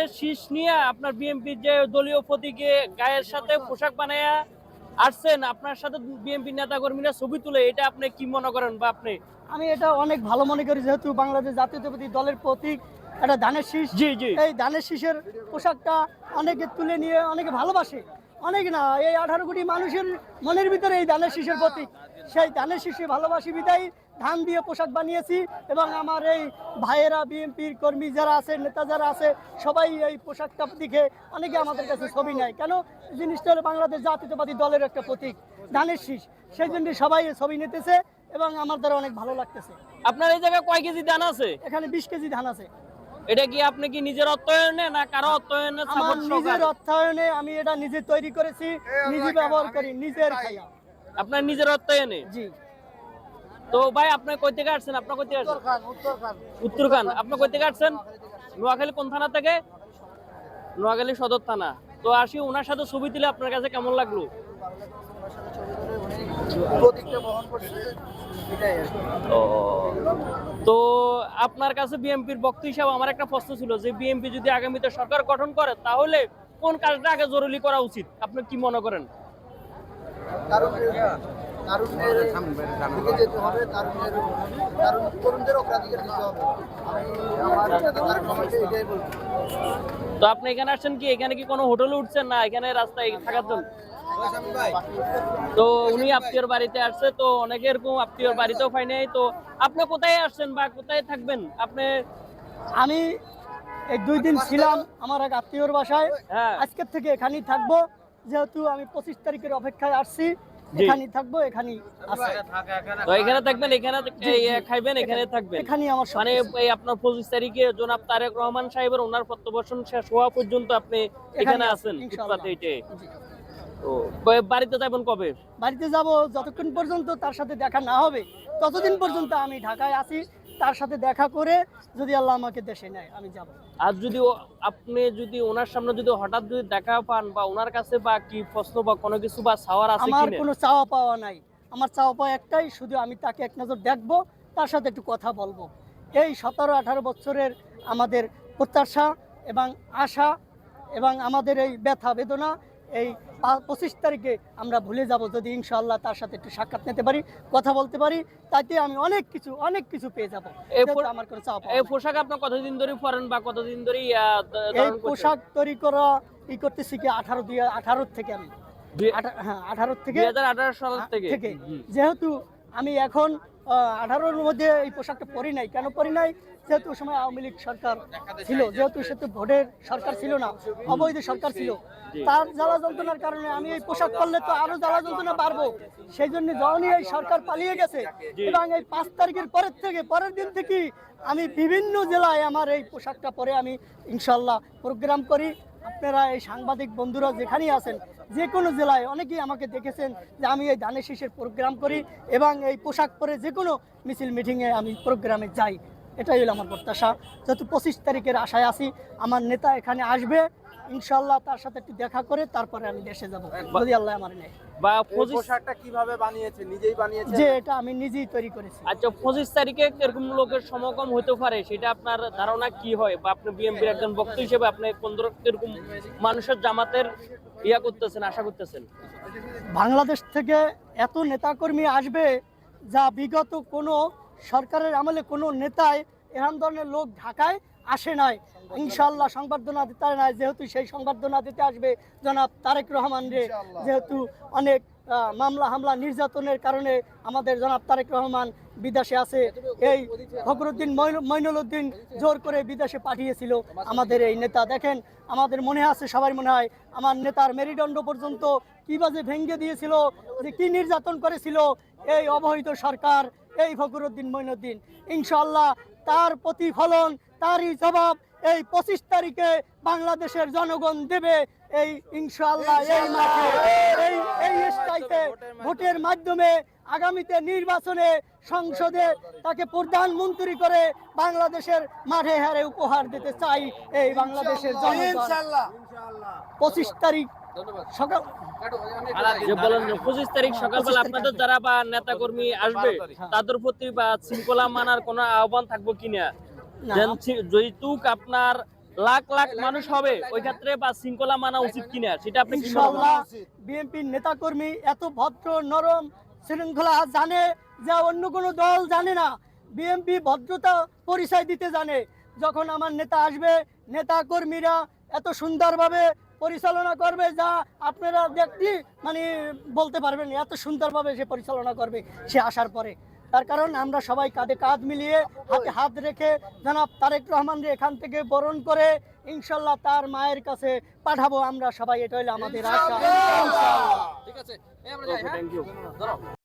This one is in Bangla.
ধানের শীষ নিয়ে আপনার বিএনপির যে দলীয় প্রতীকে গায়ের সাথে পোশাক বানায়া আসছেন আপনার সাথে বিএনপি নেতা কর্মীরা ছবি তুলে এটা আপনি কি মনে করেন বা আপনি? আমি এটা অনেক ভালো মনে করি যেহেতু বাংলাদেশ জাতীয়তাবাদী দলের প্রতীক একটা ধানের শীষ। জি জি। এই ধানের শীষের পোশাকটা অনেকে তুলে নিয়ে অনেকে ভালোবাসে। অনেক না এই আঠারো কোটি মানুষের মনের ভিতরে এই ধানের শীষের প্রতীক। সেই ধানের শীষে ভালোবাসি বিদায় ধান দিয়ে পোশাক বানিয়েছি এবং আমার এই ভাইয়েরা বিএনপির কর্মী যারা আছে নেতা যারা আছে সবাই এই পোশাকটা দেখে অনেকে আমাদের কাছে ছবি নেয়। কেন? জিনিসটা হলো বাংলাদেশ জাতীয়তাবাদী দলের একটা প্রতীক ধানের শীষ। সেই জন্য সবাই ছবি নিতেছে এবং আমার দ্বারা অনেক ভালো লাগতেছে। আপনার এই জায়গায় কয় কেজি ধান আছে? এখানে বিশ কেজি ধান আছে। এটা কি আপনি কি নিজের অর্থায়নে না কারও অর্থায়নে আমার নিজের অর্থায়নে আমি এটা নিজে তৈরি করেছি নিজে ব্যবহার করি নিজের খাইয়া আপনার নিজের অর্থায়নে? জি। তো ভাই আপনি কই থেকে আসছেন? আপনি কই থেকে আসছেন? উত্তরখান। আপনি কই থেকে আসছেন? নোয়াখালী কোন থানা থেকে? নোয়াখালী সদর থানা। তো আসি, ওনার সাথে ছবি দিলে আপনার কাছে কেমন লাগল? তো আপনার কাছে বিএনপির বক্ত হিসাবে আমার একটা প্রশ্ন ছিল যে, বিএনপি যদি আগামীতে সরকার গঠন করে, তাহলে কোন কাজটা আগে জরুরি করা উচিত? আপনি কি মনে করেন? তারুণ্যের দিকে যেতে হবে তারুণ্যের তারুণ তরুণদের অগ্রাধিকার দিতে হবে। আমি আমার এটাই বলব। তো আপনি এখানে আসছেন কি? এখানে কি কোনো হোটেলে উঠছেন না? এখানে রাস্তায় থাকার জন্য? তো উনি আত্মীয়র বাড়িতে আসছে তো অনেকে এরকম আত্মীয়র বাড়িতেও পাই নাই। তো আপনি কোথায় আসছেন বা কোথায় থাকবেন? আপনি আমি এই দুই দিন ছিলাম আমার এক আত্মীয়র বাসায়। হ্যাঁ। আজকের থেকে এখানেই থাকব। যেহেতু আমি পঁচিশ তারিখের অপেক্ষায় আসছি। এখানেই থাকব এখানেই তো এখানে থাকবেন এখানে খাইবেন এখানে থাকবেন। এখানেই আমার মানে এই আপনার পঁচিশ তারিখে জনাব তারেক রহমান সাহেবের ওনার প্রত্যাবর্তন শেষ হওয়া পর্যন্ত আপনি এখানে আছেন বাড়িতে যাবেন কবে? বাড়িতে যাব যতক্ষণ পর্যন্ত তার সাথে দেখা না হবে ততদিন পর্যন্ত আমি ঢাকায় আছি। তার সাথে দেখা করে যদি আল্লাহ আমাকে দেশে নেয় আমি যাব। আর যদি আপনি যদি ওনার সামনে যদি হঠাৎ যদি দেখা পান বা ওনার কাছে বা কি প্রশ্ন বা কোনো কিছু বা চাওয়ার আছে আমার কোনো চাওয়া পাওয়া নাই। আমার চাওয়া পাওয়া একটাই শুধু আমি তাকে এক নজর দেখব তার সাথে একটু কথা বলব। এই সতেরো আঠারো বছরের আমাদের প্রত্যাশা এবং আশা এবং আমাদের এই ব্যথা বেদনা এই পঁচিশ তারিখে আমরা ভুলে যাব যদি ইনশাআল্লাহ তার সাথে একটু সাক্ষাৎ নিতে পারি কথা বলতে পারি তাতে আমি অনেক কিছু অনেক কিছু পেয়ে যাব। আমার কোনো পাওয়া এই পোশাক আপনার কতদিন ধরে পরেন বা কতদিন ধরে এই পোশাক তৈরি করা ই করতেছি কি আঠারো দিয়ে আঠারো থেকে আমি। হ্যাঁ আঠারো থেকে। দুই হাজার আঠারো সাল থেকে। যেহেতু আমি এখন আঠারোর মধ্যে এই পোশাকটা পরি নাই। কেন পরি নাই? যেহেতু সময় আওয়ামী লীগ সরকার ছিল, যেহেতু সে তো ভোটের সরকার ছিল না, অবৈধ সরকার ছিল। তার জ্বালা যন্ত্রণার কারণে আমি এই পোশাক পরলে তো আরও জ্বালা যন্ত্রণা পারব সেই জন্য যখনই এই সরকার পালিয়ে গেছে। এবং এই পাঁচ তারিখের পরের থেকে, পরের দিন থেকে আমি বিভিন্ন জেলায় আমার এই পোশাকটা পরে আমি ইনশাল্লাহ প্রোগ্রাম করি। আপনারা এই সাংবাদিক বন্ধুরা যেখানেই আছেন, যে কোনো জেলায় অনেকেই আমাকে দেখেছেন যে আমি এই ধানের শীষের প্রোগ্রাম করি এবং এই পোশাক পরে যে কোনো মিছিল মিটিংয়ে আমি প্রোগ্রামে যাই। এটাই হলো আমার প্রত্যাশা। যেহেতু পঁচিশ তারিখের আশায় আছি, আমার নেতা এখানে আসবে। ইনশাল্লাহ তার সাথে একটু দেখা করে তারপরে আমি দেশে যাব। যদি আল্লাহ আমার নেয়। বা পোশাকটা কীভাবে বানিয়েছে? নিজেই বানিয়েছে? যে এটা আমি নিজেই তৈরি করেছি। আচ্ছা পঁচিশ তারিখে এরকম লোকের সমাগম হতে পারে? সেটা আপনার ধারণা কি হয়? বা আপনি বিএনপির একজন বক্তা হিসেবে আপনি কোন এরকম মানুষের জামাতের ইয়া করতেছেন আশা করতেছেন? বাংলাদেশ থেকে এত নেতাকর্মী আসবে যা বিগত কোনো সরকারের আমলে কোনো নেতায় এরকম ধরনের লোক ঢাকায় আসে নাই। ইনশাল্লাহ সংবর্ধনা দিতে নাই। যেহেতু সেই সংবর্ধনা দিতে আসবে জনাব তারেক রহমান রে। যেহেতু অনেক মামলা হামলা নির্যাতনের কারণে আমাদের জনাব তারেক রহমান বিদেশে আছে। এই ফখরুদ্দিন মইন- মইনুল উদ্দিন জোর করে বিদেশে পাঠিয়েছিল আমাদের এই নেতা। দেখেন আমাদের মনে আছে সবার মনে হয় আমার নেতার মেরুদণ্ড পর্যন্ত কীভাবে ভেঙ্গে দিয়েছিল যে কি নির্যাতন করেছিল। এই অবহিত সরকার এই ফখরুদ্দিন মইনুদ্দিন। ইনশাল্লাহ তার প্রতিফলন তারই জবাব এই পঁচিশ তারিখে বাংলাদেশের জনগণ দেবে এই ইনশাল্লাহ এই মাঠে। এই এই স্থায়ীতে ভোটের মাধ্যমে আগামীতে নির্বাচনে সংসদে তাকে প্রধানমন্ত্রী করে বাংলাদেশের মাঠে হারে উপহার দিতে চাই এই বাংলাদেশের জনগণ। পঁচিশ তারিখ সকাল যে বলেন পঁচিশ তারিখ সকালবেলা আপনাদের যারা বা নেতা কর্মী আসবে তাদের প্রতি বা শৃঙ্খলা মানার কোনো আহ্বান থাকব কিনা না। যেন ছি- যেহেতুক আপনার লাখ লাখ মানুষ হবে ওই ক্ষেত্রে বা শৃঙ্খলা মানা উচিত কিনা সেটা আপনি কি করেন? ইনশাল্লাহ এত ভদ্র নরম শৃঙ্খলা জানে যা অন্য কোনো দল জানে না। বিএনপি ভদ্রতা পরিচয় দিতে জানে। যখন আমার নেতা আসবে নেতা কর্মীরা এত সুন্দরভাবে পরিচালনা করবে যা আপনারা দেখতে মানে বলতে পারবেন এত সুন্দরভাবে সে পরিচালনা করবে সে আসার পরে। তার কারণ আমরা সবাই কাঁধে কাঁধ মিলিয়ে হাতে হাত রেখে জনাব তারেক রহমানকে এখান থেকে বরণ করে ইনশাল্লাহ তার মায়ের কাছে পাঠাবো আমরা সবাই এটা হলো আমাদের আশা। thank you.